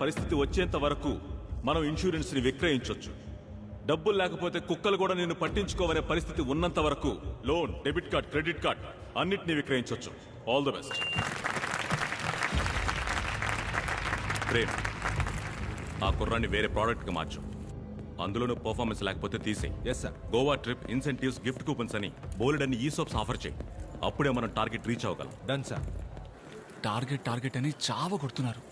పరిస్థితి వచ్చేంత వరకు మనం ఇన్సూరెన్స్ని విక్రయించొచ్చు. డబ్బులు లేకపోతే కుక్కలు కూడా నిన్ను పట్టించుకోవనే పరిస్థితి ఉన్నంత వరకు loan debit card credit card అన్నిటినీ విక్రయించొచ్చు. ఆల్ ద బెస్ట్ ప్రేమ్ ఆ కుర్రాన్ని వేరే ప్రోడక్ట్కి మార్చు. అందులోనూ పర్ఫార్మెన్స్ లేకపోతే తీసేయి. Yes sir Goa trip incentives gift coupons అని బోల్డ్ అని ఈ సోప్స్ ఆఫర్ చేయి. అప్పుడే మనం టార్గెట్ రీచ్ అవ్వగలం. డన్ సార్ టార్గెట్ టార్గెట్ అని చావ కొడుతున్నారు.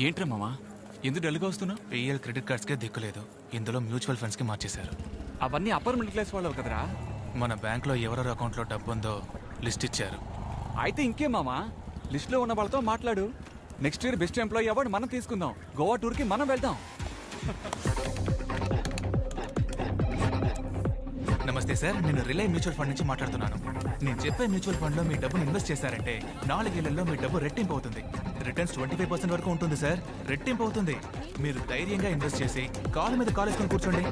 ఏంట్రా మామా? ఎందుకు డల్గా వస్తున్నావు పిఎల్ క్రెడిట్ కార్డ్స్కే దిక్కులేదు. ఇందులో మ్యూచువల్ ఫండ్స్కి మార్చేశారు. అవన్నీ అప్పర్ మిడిల్ క్లాస్ వాళ్ళవి కదరా? మన బ్యాంక్లో ఎవరెవరి అకౌంట్లో డబ్బు ఉందో లిస్ట్ ఇచ్చారు. అయితే ఇంకేం మామా? లిస్ట్లో ఉన్న వాళ్ళతో మాట్లాడు. Next year best employee award మనం తీసుకుందాం. గోవా టూర్కి మనం వెళ్దాం. నమస్తే సార్ నేను రిలై మ్యూచువల్ ఫండ్ నుంచి మాట్లాడుతున్నాను. నేను చెప్పే మ్యూచువల్ ఫండ్లో మీ డబ్బును ఇన్వెస్ట్ చేశారంటే నాలుగేళ్ళలో మీ డబ్బు రెట్టింపు అవుతుంది. రిటర్న్స్ ట్వంటీ ఫైవ్ పర్సెంట్ వరకు ఉంటుంది సార్. రెట్టింపు అవుతుంది. మీరు ధైర్యంగా ఇన్వెస్ట్ చేసి కాలు మీద కాలు వేసుకొని కూర్చోండి.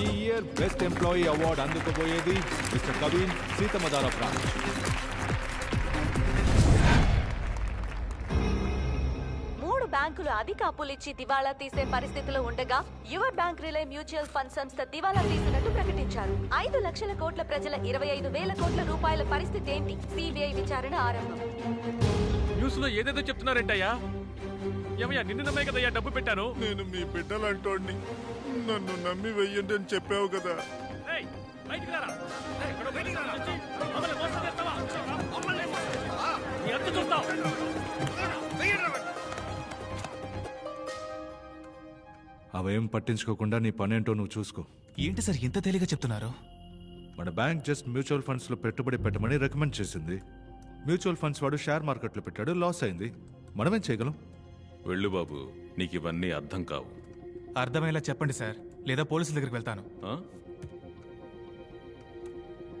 ఈ ఇయర్ బెస్ట్ ఎంప్లాయీ అవార్డు అందుకోబోయేది మిస్టర్ కవిన్ సీతమదార ప్రాంత్ బ్యాంకులు అధిక అప్పులిచ్చి దివాళా తీసే పరిస్థితిలో ఉండగా యువ బ్యాంక్ రిలే మ్యూచువల్ ఫండ్ సంస్థ దివాళా తీసినట్టు ప్రకటించారు. ఐదు లక్షల కోట్ల ప్రజల ఇరవై ఐదు వేల కోట్ల రూపాయల పరిస్థితి ఏంటి? సిబిఐ విచారణ ఆరంభం. న్యూస్లో ఏదేదో చెప్తున్నారేంటయ్యా? ఏమయ్యా నిన్ను నమ్మే కదయ్యా డబ్బు పెట్టాను? నేను మీ బిడ్డలంటోడిని. నన్ను నమ్మి వెయ్యండి అని చెప్పావు కదా. ఏయ్, అవేం పట్టించుకోకుండా నీ పనేంటో నువ్వు చూసుకో. ఏంటి సార్ ఇంత తేలిగా చెప్తున్నారు? మన బ్యాంక్ జస్ట్ మ్యూచువల్ ఫండ్స్లో పెట్టుబడి పెట్టమని రికమెండ్ చేసింది. మ్యూచువల్ ఫండ్స్ వాడు షేర్ మార్కెట్లో పెట్టాడు లాస్ అయింది. మనమేం చేయగలం? వెళ్ళు బాబు నీకు ఇవన్నీ అర్థం కావు. అర్థమయ్యేలా చెప్పండి సార్ లేదా పోలీసుల దగ్గరికి వెళ్తాను. ఆ?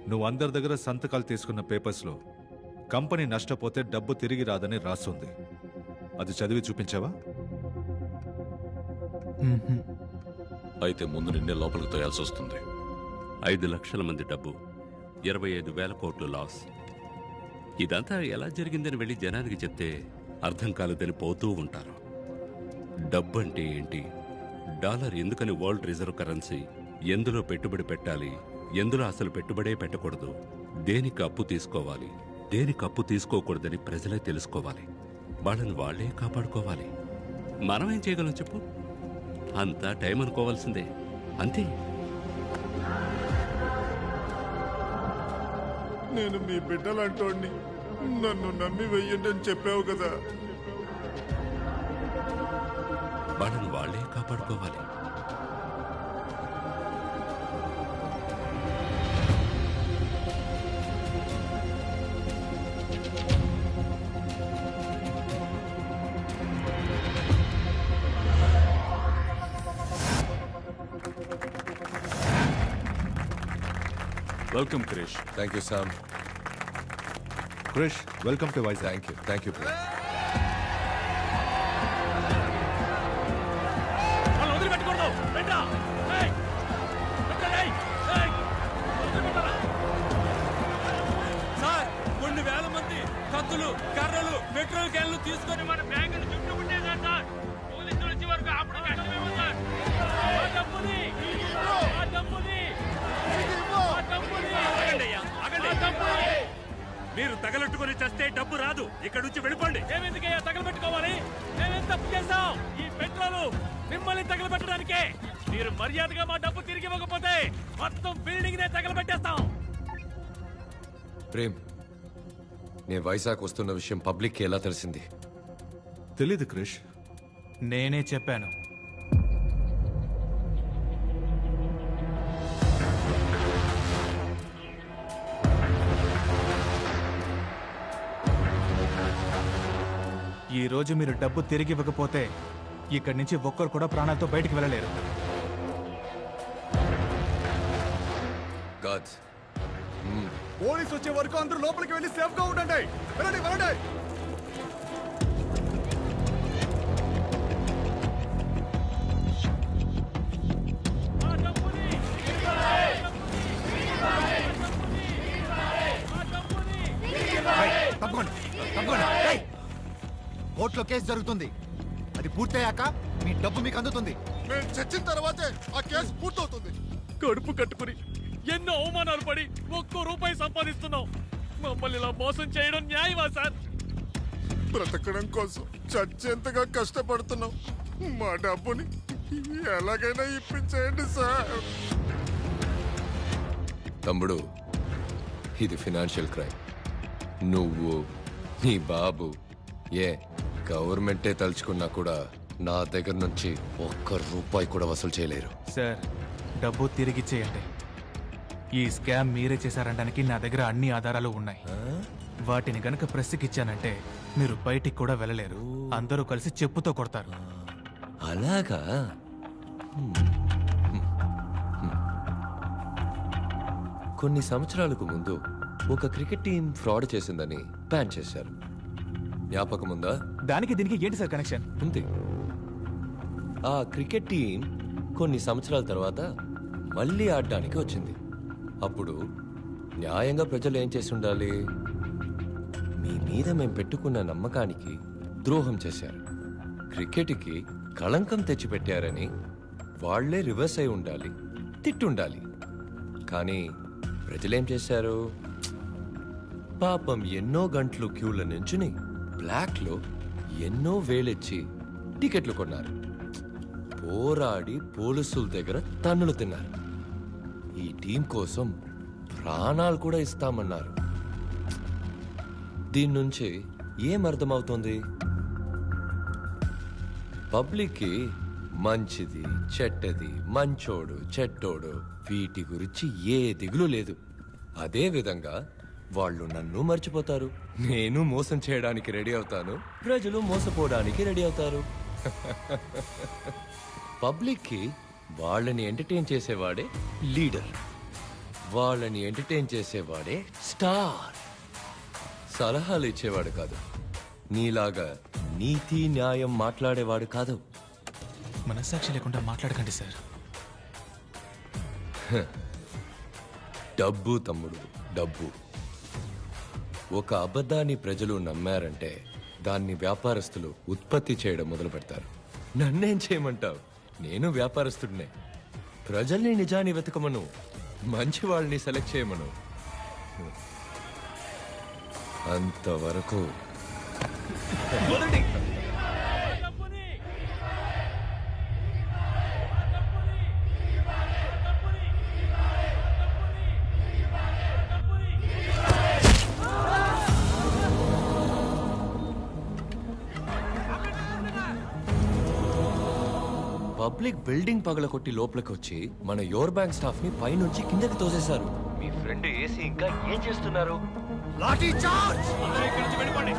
నువ్వు అందరి దగ్గర సంతకాలు తీసుకున్న పేపర్స్లో కంపెనీ నష్టపోతే డబ్బు తిరిగి రాదని రాస్తుంది అది చదివి చూపించావా? అయితే ముందు నిన్నే లోపలికి తోయాల్సి వస్తుంది. ఐదు లక్షల మంది డబ్బు ఇరవై ఐదు వేల కోట్లు లాస్. ఇదంతా ఎలా జరిగిందని వెళ్ళి జనానికి చెప్తే అర్థం కాలేదని పోతూ ఉంటారు. డబ్బు అంటే ఏంటి? డాలర్ ఎందుకని వరల్డ్ రిజర్వ్ కరెన్సీ ఎందులో పెట్టుబడి పెట్టాలి ఎందులో అసలు పెట్టుబడే పెట్టకూడదు దేనికి అప్పు తీసుకోవాలి దేనికి అప్పు తీసుకోకూడదని ప్రజలే తెలుసుకోవాలి. వాళ్ళని వాళ్ళే కాపాడుకోవాలి. మనమేం చేయగలం చెప్పు? అంతా టైం అనుకోవాల్సిందే. అంతే. నేను మీ బిడ్డలంటోడిని నన్ను నమ్మి వెయ్యండి అని చెప్పావు కదా. వాళ్ళని వాళ్ళే కాపాడుకోవాలి. Welcome Krish thank you Sam Krish welcome to Vizag thank you thank you కత్తులు కర్రలు పెట్రోల్ క్యాన్లు తీసుకొని మన బ్యాంకును చుట్టుముట్టేశారు సార్. పోలీసులు వచ్చే వరకు అప్పుడు కష్టమేమో సార్. మీరు తగలెట్టుకుని చస్తే డబ్బు రాదు. ఇక్కడ నుంచి వెళ్ళిపోండి. మేమెందుకయ్యా తగలబెట్టుకోవాలి? మేమేం తప్పు చేశాం? ఈ పెట్రోలు మిమ్మల్ని తగలబెట్టడానికే. మీరు మర్యాదగా మా డబ్బు తిరిగి ఇవ్వకపోతే మొత్తం బిల్డింగ్ నే తగలబెట్టేస్తాం. ప్రేమ్ నేను వైజాగ్ వస్తున్న విషయం పబ్లిక్కి ఎలా తెలిసింది? తెలీదు క్రిష్. నేనే చెప్పాను. ఈ రోజు మీరు డబ్బు తిరిగి ఇవ్వకపోతే ఇక్కడి నుంచి ఒక్కరు కూడా ప్రాణాలతో బయటికి వెళ్ళలేరు. గాడ్ పోలీస్ వచ్చే వరకు అందరూ లోపలికి వెళ్ళి సేఫ్గా ఉండండి. వెళ్ళండి వెళ్ళండి. కోర్టులో కేసు జరుగుతుంది. అది పూర్తయ్యాక మీ డబ్బు మీకు అందుతుంది. మేము చచ్చిన తర్వాతే ఆ కేసు పూర్తవుతుంది. కడుపు కట్టుకుని ఎన్నో అవమానాలు పడి ఒక్కో రూపాయి సంపాదిస్తున్నాం. మమ్మల్ని ఇలా మోసం చేయడం న్యాయమా సార్? బ్రతకడం కోసం చచ్చేంతగా కష్టపడుతున్నాం. మా డబ్బుని ఎలాగైనా ఇప్పించేయండి సార్. తమ్ముడు ఇది ఫినాన్షియల్ క్రైమ్. నువ్వు నీ బాబు ఏ? గవర్నమెంటే తలుచుకున్నా కూడా నా దగ్గర నుంచి ఒక్క రూపాయి కూడా వసూలు చేయలేరు. సార్ డబ్బు తిరిగిచ్చేయండి ఈ స్కామ్ మీరే చేశారనడానికి నా దగ్గర అన్ని ఆధారాలు ఉన్నాయి. వాటిని గనక ప్రెస్కి ఇచ్చానంటే మీరు బయటికి కూడా వెళ్ళలేరు. అందరూ కలిసి చెప్పుతో కొడతారు. అలాగా? కొన్ని సంవత్సరాలకు ముందు ఒక క్రికెట్ టీం ఫ్రాడ్ చేసిందని బ్యాన్ చేశారు. జ్ఞాపకం ఉందా దానికి దీనికి ఏంటి సార్ కనెక్షన్ ఉంది ఆ క్రికెట్ టీం కొన్ని సంవత్సరాల తర్వాత మళ్ళీ ఆడడానికి వచ్చింది. అప్పుడు న్యాయంగా ప్రజలు ఏం చేసి ఉండాలి మీ మీద మేము పెట్టుకున్న నమ్మకానికి ద్రోహం చేశారు. క్రికెట్కి కళంకం తెచ్చిపెట్టారని వాళ్ళే రివర్స్ అయి ఉండాలి తిట్టుండాలి. కానీ ప్రజలేం చేశారు? పాపం ఎన్నో గంటలు క్యూల నుంచుని బ్లాక్లో ఎన్నో వేలెచ్చి టికెట్లు కొన్నారు. పోరాడి పోలీసుల దగ్గర తన్నులు తిన్నారు. ఈ టీం కోసం ప్రాణాలు కూడా ఇస్తామన్నారు. దీని నుంచి ఏం అర్థమవుతుంది? పబ్లిక్కి మంచిది చెట్టది మంచోడు చెట్టోడు వీటి గురించి ఏ దిగులు లేదు. అదే విధంగా వాళ్ళు నన్ను మర్చిపోతారు. నేను మోసం చేయడానికి రెడీ అవుతాను. ప్రజలు మోసపోవడానికి రెడీ అవుతారు. పబ్లిక్కి వాళ్ళని ఎంటర్టైన్ చేసేవాడే లీడర్. వాళ్ళని ఎంటర్టైన్ చేసేవాడే స్టార్. సలహాలు ఇచ్చేవాడు కాదు. నీలాగా నీతి న్యాయం మాట్లాడేవాడు కాదు. మనస్సాక్షి లేకుండా మాట్లాడకండి సార్. డబ్బు తమ్ముడు డబ్బు. ఒక అబద్ధాన్ని ప్రజలు నమ్మారంటే దాన్ని వ్యాపారస్తులు ఉత్పత్తి చేయడం మొదలు పెడతారు. నన్నేం చేయమంటావు? నేను వ్యాపారస్తుడినే. ప్రజల్ని నిజాన్ని వెతకమను. మంచి వాళ్ళని సెలెక్ట్ చేయమను. అంతవరకు. పబ్లిక్ బిల్డింగ్ పగలకొట్టి లోపలికి వచ్చి మన యోర్ బ్యాంక్ స్టాఫ్ని పైనుంచి కిందకి తోసేశారు. మీ ఫ్రెండ్ ఏసీ ఇంకా ఏం చేస్తున్నారు? లాఠీ చార్జ్ ఇక్కడి నుంచి వెళ్ళిపోండి.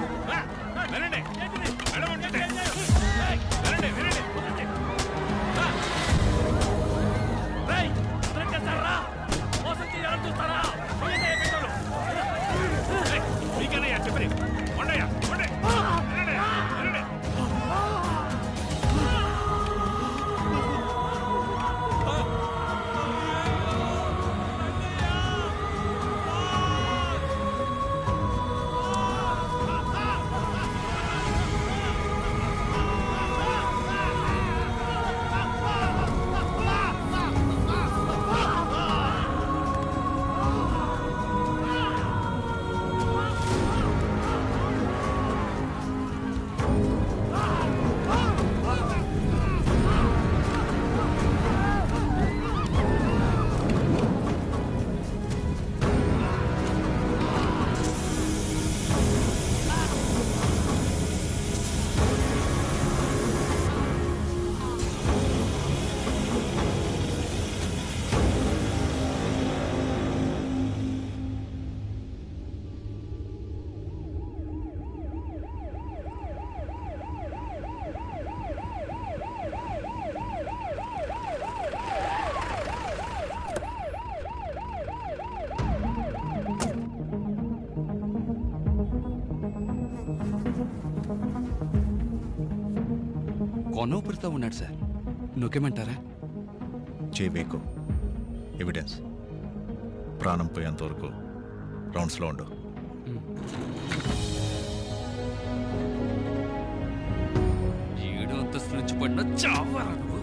కొన ఉన్నాడు సార్. నొక్కేమంటారా? చేయబేకు. ఎవిడెన్స్ ప్రాణం పోయేంత వరకు రౌండ్స్లో ఉండు. ఏడో అంతస్తు నుంచి పడిన చావరా నువ్వు